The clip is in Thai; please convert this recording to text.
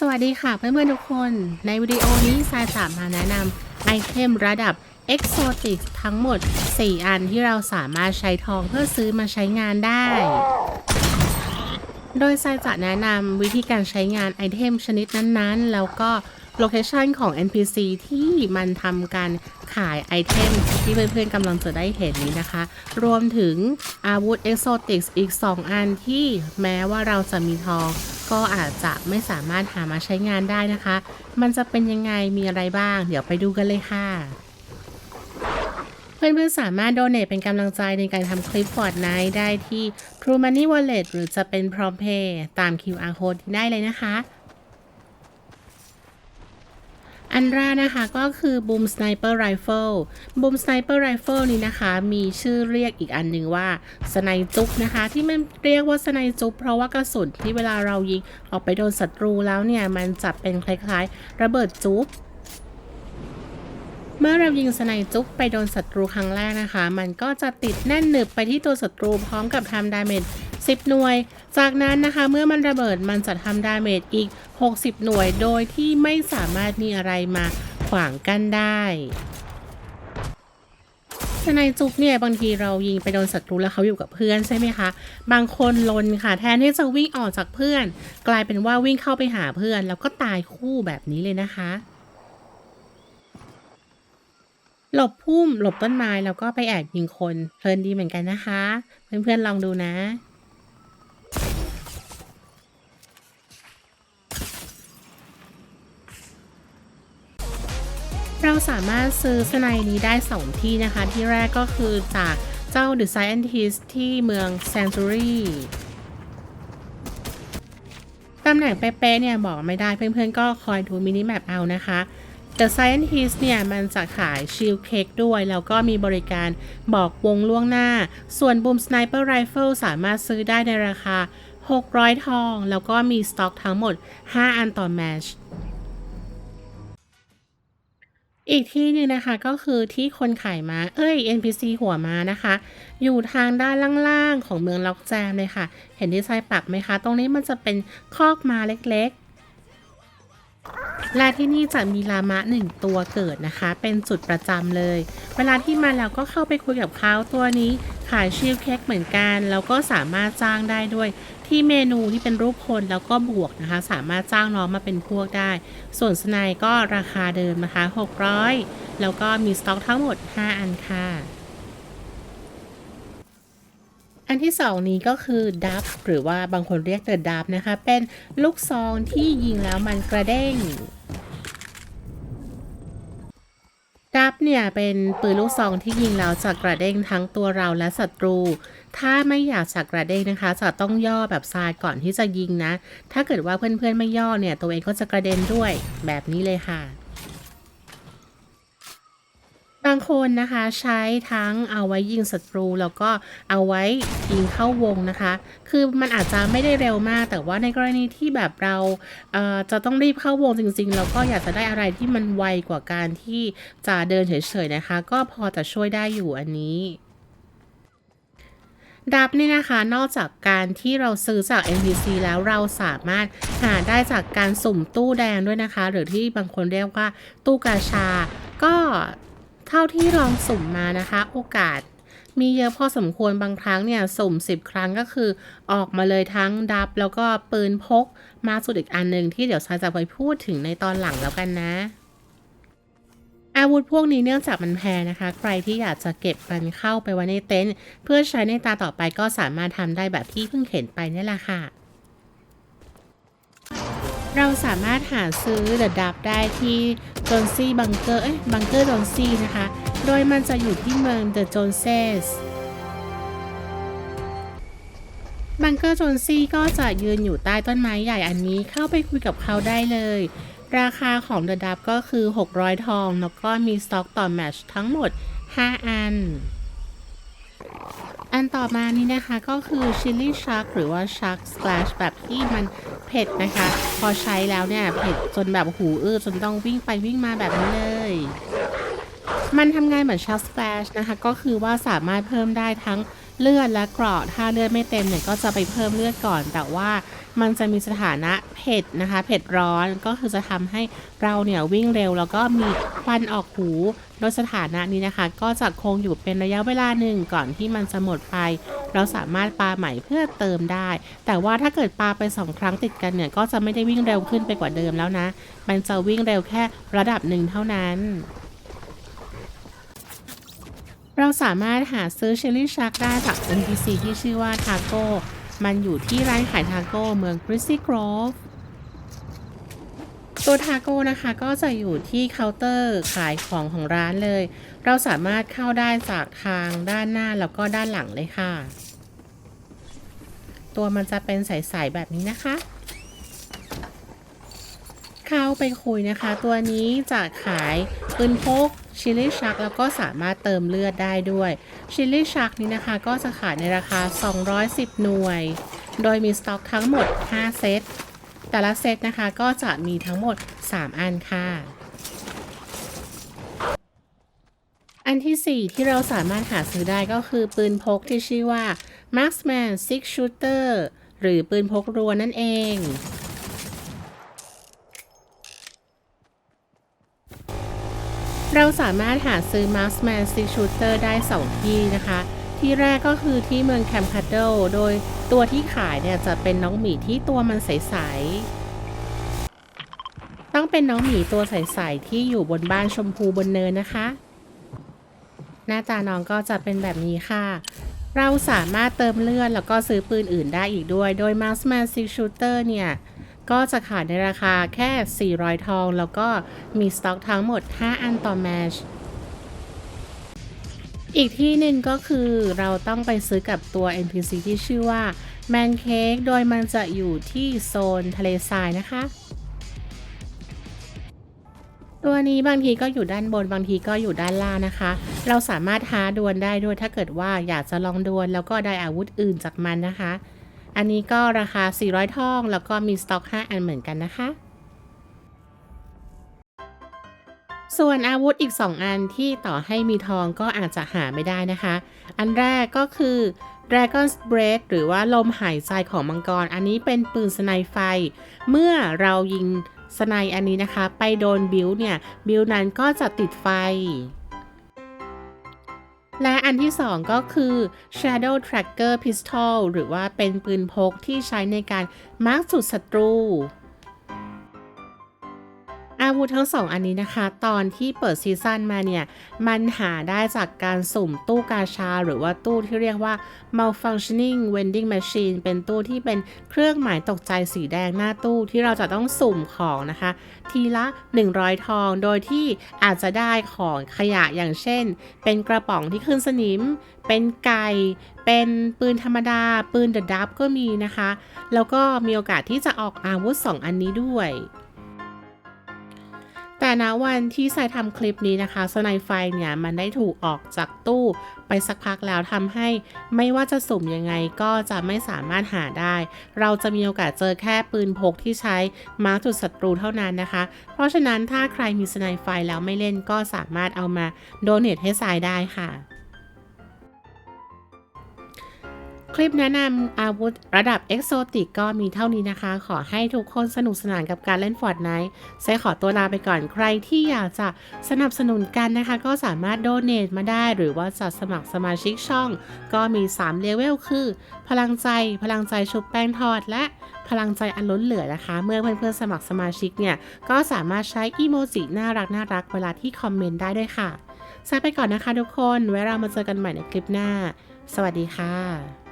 สวัสดีค่ะเพื่อนๆทุกคน ในวิดีโอนี้สายสามมาแนะนำไอเทมระดับเอกโซติกทั้งหมด 4 อันที่เราสามารถใช้ทองเพื่อซื้อมาใช้งานได้ โดยซายจะแนะนำวิธีการใช้งานไอเทมชนิดนั้นๆ แล้วก็ โลเคชันของ NPC ที่มันทำการขายไอเทมที่เพื่อนๆกำลังจะได้เห็นนี้นะคะ รวมถึงอาวุธ Exotic อีก 2 อันที่แม้ว่าเราจะมีทอง ก็อาจจะไม่สามารถหามาใช้งานได้นะคะ มันจะเป็นยังไงมีอะไรบ้าง เดี๋ยวไปดูกันเลยค่ะเพื่อนๆสามารถโดเน a เป็นกำลังใจในการทำคลิป Fortnite ได้ที่ True Money Wallet หรือจะเป็น PromptPay ตาม QR Code ที่ได้เลยนะคะ อันแรกนะคะก็คือ Boom Sniper Rifle Boom Sniper Rifle นี้นะคะมีชื่อเรียกอีกอันหนึ่งว่าสไนจุ๊บนะคะ ที่มันเรียกว่าสไนจุ๊บเพราะว่ากระสุนที่เวลาเรายิงออกไปโดนศัตรูแล้วเนี่ย มันจะเป็นคล้ายๆ ระเบิดจุ๊บเมื่อเรายิงสไนจุ๊บไปโดนศัตรูครั้งแรกนะคะ มันก็จะติดแน่นหนึบไปที่ตัวศัตรูพร้อมกับทำดาเมจ 10 หน่วย จากนั้นนะคะเมื่อมันระเบิดมันจะทำดาเมจอีก 60 หน่วย โดยที่ไม่สามารถมีอะไรมาขวางกั้นได้สไนจุ๊บเนี่ยบางทีเรายิงไปโดนศัตรูแล้วเขาอยู่กับเพื่อนใช่ไหมคะ บางคนลนค่ะ แทนที่จะวิ่งออกจากเพื่อน กลายเป็นว่าวิ่งเข้าไปหาเพื่อน แล้วก็ตายคู่แบบนี้เลยนะคะ หลบพุ่มหลบต้นไม้แล้วก็ไปแอบยิงคนเพลินดีเหมือนกันนะคะ เพื่อนๆลองดูนะ เรา สามารถซื้อสไนนี้ได้ 2 ที่นะคะ ที่แรกก็คือจากเจ้า The Scientist ที่เมือง Sanctuary ตำแหน่งเป๊ะๆเนี่ยบอกไม่ได้เพื่อนๆ ก็คอยดูมินิแมปเอานะคะ The Scientist เนี่ยมันจะขายชิลเค้กด้วย แล้วก็มีบริการบอกวงล่วงหน้า ส่วน Boom Sniper Rifle สามารถซื้อได้ในราคา 600 ทอง แล้วก็มีสต็อกทั้งหมด 5 อันต่อแมช อีกที่หนึงนะคะก็คือที่คนขายม้าเอ้ย NPC หัวม้านะคะ อยู่ทางด้านล่างๆของเมืองล็อกแจมเลยค่ะ เห็นที่ไซปักไหมคะ ตรงนี้มันจะเป็นคอกม้าเล็กๆและที่นี่จะมีลามะหนึ่งตัวเกิดนะคะ เป็นจุดประจำเลย เวลาที่มาแล้วก็เข้าไปคุยกับเขาตัวนี้ ขายชิลเค้กเหมือนกัน แล้วก็สามารถจ้างได้ด้วย ที่เมนูที่เป็นรูปคนแล้วก็บวกนะคะ สามารถจ้างน้องมาเป็นพวกได้ ส่วนสไนก็ราคาเดิมนะคะ 600 แล้วก็มีสต็อกทั้งหมด 5 อันค่ะ อันที่สองนี้ก็คือดับหรือว่าบางคนเรียกเดอะดับนะคะ เป็นลูกซองที่ยิงแล้วมันกระเด้ง ดับ เนี่ยเป็นปืนลูกซองที่ยิงแล้วจะกระเด้งทั้งตัวเราและศัตรู ถ้าไม่อยากจะกระเด้งนะคะจะต้องย่อแบบทรายก่อนที่จะยิงนะ ถ้าเกิดว่าเพื่อนๆไม่ย่อเนี่ยตัวเองก็จะกระเด็นด้วยแบบนี้เลยค่ะ บางคนนะคะใช้ทั้งเอาไว้ยิงศัตรู แล้วก็เอาไว้ยิงเข้าวงนะคะ คือมันอาจจะไม่ได้เร็วมาก แต่ว่าในกรณีที่แบบเราเจะต้องรีบเข้าวงจริงๆ แล้วก็อยากจะได้อะไรที่มันไวกว่าการที่จะเดินเฉยๆนะคะ ก็พอจะช่วยได้อยู่อันนี้ดับนี่นะคะ นอกจากการที่เราซื้อจาก NPC แล้วเราสามารถหาได้จากการสุ่มตู้แดงด้วยนะคะ หรือที่บางคนเรียกว่าตู้กาชา ก็ เท่าที่ลองสุ่มมานะคะ โอกาสมีเยอะพอสมควรบางครั้งเนี่ยสุ่ม 10 ครั้งก็คือออกมาเลยทั้งดับ แล้วก็ปืนพก มาสุดอีกอันหนึ่งที่เดี๋ยวชาจะไปพูดถึงในตอนหลังแล้วกันนะ อาวุธพวกนี้เนื่องจากมันแพงนะคะ ใครที่อยากจะเก็บมันเข้าไปไว้ในเต็นท์เพื่อใช้ในตาต่อไปก็สามารถทำได้แบบที่เพิ่งเห็นไปนี่แหละค่ะ เราสามารถหาซื้อเดอะดับได้ที่จอนซี่บังเกอร์เอ้ยบังเกอร์จอนซี่นะคะ โดยมันจะอยู่ที่เมืองเดอะจอนเซสบังเกอร์จอนซี่ก็จะยืนอยู่ใต้ต้นไม้ใหญ่อันนี้เข้าไปคุยกับเขาได้เลย ราคาของเดอะดับก็คือ 600 ทอง แล้วก็มีสต็อกต่อแมชทั้งหมด 5 อัน อันต่อมานี้นะคะก็คือชิลลี่ชักหรือว่าชักส p ล a ชแบบที่มัน เผ็ดนะคะ พอใช้แล้วเนี่ยเผ็ดจนแบบหูอื้อจนต้องวิ่งไปวิ่งมาแบบนี้เลย มันทำงานเหมือนชัส p ลชนะคะ ก็คือว่าสามารถเพิ่มได้ทั้ง เลือดและเกราะถ้าเลือดไม่เต็มเนี่ยก็จะไปเพิ่มเลือดก่อน แต่ว่ามันจะมีสถานะเผ็ดนะคะ เผ็ดร้อนก็คือจะทำให้เราเนี่ยวิ่งเร็ว แล้วก็มีควันออกหู โดยสถานะนี้นะคะ ก็จะคงอยู่เป็นระยะเวลาหนึ่งก่อนที่มันจะหมดไป เราสามารถปาใหม่เพื่อเติมได้ แต่ว่าถ้าเกิดปาไปสองครั้งติดกันเนี่ยก็จะไม่ได้วิ่งเร็วขึ้นไปกว่าเดิมแล้วนะ มันจะวิ่งเร็วแค่ระดับหนึ่งเท่านั้น เราสามารถหาซื้อเชลลี่ชักได้จาก NPC ที่ชื่อว่าทาโก้ มันอยู่ที่ร้านขายทาโก้เมือง g r i z z y Grove ตัวทาโก้นะคะก็จะอยู่ที่เคาน์เตอร์ขายของของร้านเลย เราสามารถเข้าได้จากทางด้านหน้าแล้วก็ด้านหลังเลยค่ะ ตัวมันจะเป็นใสๆแบบนี้นะคะ เข้าไปคุยนะคะ ตัวนี้จะขายปืนพก ชิลลี่ชักแล้วก็สามารถเติมเลือดได้ด้วยชิลลี่ชักนี้นะคะก็จะขายในราคา 210 หน่วย โดยมีสต็อกทั้งหมด 5 เซต แต่ละเซตนะคะก็จะมีทั้งหมด 3 อันค่ะอันที่ 4 ที่เราสามารถหาซื้อได้ก็คือปืนพกที่ชื่อว่า Marksman Six Shooter หรือปืนพกรัวนั่นเอง เราสามารถหาซื้อ Marksman Six Shooter ได้ 2 ที่นะคะ ที่แรกก็คือที่เมืองแคมป์คัดเดิลโดยตัวที่ขายเนี่ยจะเป็นน้องหมีที่ตัวมันใส ๆ ต้องเป็นน้องหมีตัวใส ๆ ที่อยู่บนบ้านชมพูบนเนินนะคะ หน้าตาน้องก็จะเป็นแบบนี้ค่ะ เราสามารถเติมเลือดแล้วก็ซื้อปืนอื่นได้อีกด้วย โดย Marksman Six Shooter เนี่ย ก็จะขายในราคาแค่ 400 ทอง แล้วก็มีสต็อกทั้งหมด 5 อันต่อแมชอีกที่หนึ่งก็คือเราต้องไปซื้อกับตัว NPC ที่ชื่อว่า Man Cake โดยมันจะอยู่ที่โซนทะเลทรายนะคะ ตัวนี้บางทีก็อยู่ด้านบนบางทีก็อยู่ด้านล่างนะคะ เราสามารถท้าดวลได้ด้วยถ้าเกิดว่าอยากจะลองดวลแล้วก็ได้อาวุธอื่นจากมันนะคะ อันนี้ก็ราคา 400ทอง แล้วก็มีสต็อก 5 อันเหมือนกันนะคะ ส่วนอาวุธอีก 2 อันที่ต่อให้มีทองก็อาจจะหาไม่ได้นะคะ อันแรกก็คือ Dragon's Breath หรือว่าลมหายใจของมังกร อันนี้เป็นปืนสไนไฟ เมื่อเรายิงสไนอันนี้นะคะ ไปโดนบิวเนี่ย บิวนั้นก็จะติดไฟ และอันที่ 2 ก็คือ Shadow Tracker Pistol หรือว่าเป็นปืนพกที่ใช้ในการมาร์กจุดศัตรู อาวุธทั้งสองอันนี้นะคะ ตอนที่เปิดซีซั่นมาเนี่ย มันหาได้จากการสุ่มตู้กาชา หรือว่าตู้ที่เรียกว่า malfunctioning vending machine เป็นตู้ที่เป็นเครื่องหมายตกใจสีแดงหน้าตู้ที่เราจะต้องสุ่มของนะคะ ทีละ 100 ทอง โดยที่อาจจะได้ของขยะอย่างเช่น เป็นกระป๋องที่ขึ้นสนิม เป็นไก่เป็นปืนธรรมดา ปืนเดอะดับก็มีนะคะ แล้วก็มีโอกาสที่จะออกอาวุธ 2 อันนี้ด้วย แต่ณวันที่ใส่ทำคลิปนี้นะคะสไนไฟเนี่ยมันได้ถูกออกจากตู้ไปสักพักแล้วทำให้ไม่ว่าจะสุ่มยังไงก็จะไม่สามารถหาได้ เราจะมีโอกาสเจอแค่ปืนพกที่ใช้มาจุดศัตรูเท่านั้นนะคะ เพราะฉะนั้นถ้าใครมีสไนไฟแล้วไม่เล่นก็สามารถเอามาโดเนทให้ทรายได้ค่ะ คลิปแนะนำอาวุธระดับเอ็กโซติกก็มีเท่านี้นะคะ ขอให้ทุกคนสนุกสนานกับการเล่นฟอร์ดไนท์เซขอตัวลาไปก่อนใครที่อยากจะสนับสนุนกันนะคะ ก็สามารถโดเน a t มาได้หรือว่าจะสมัครสมาชิกช่อง ก็มี 3 เลเวลคือ พลังใจ พลังใจชุบแป้งทอด และพลังใจอันล้นเหลือนะคะ เมื่อเพื่อนๆสมัครสมาชิกเนี่ย ก็สามารถใช้อีโมจิน่ารักน่ารักเวลาที่คอมเมนต์ได้ด้วยค่ะลาไปก่อนนะคะทุกคน ไว้เรามาเจอกันใหม่ในคลิปหน้า สวัสดีค่ะ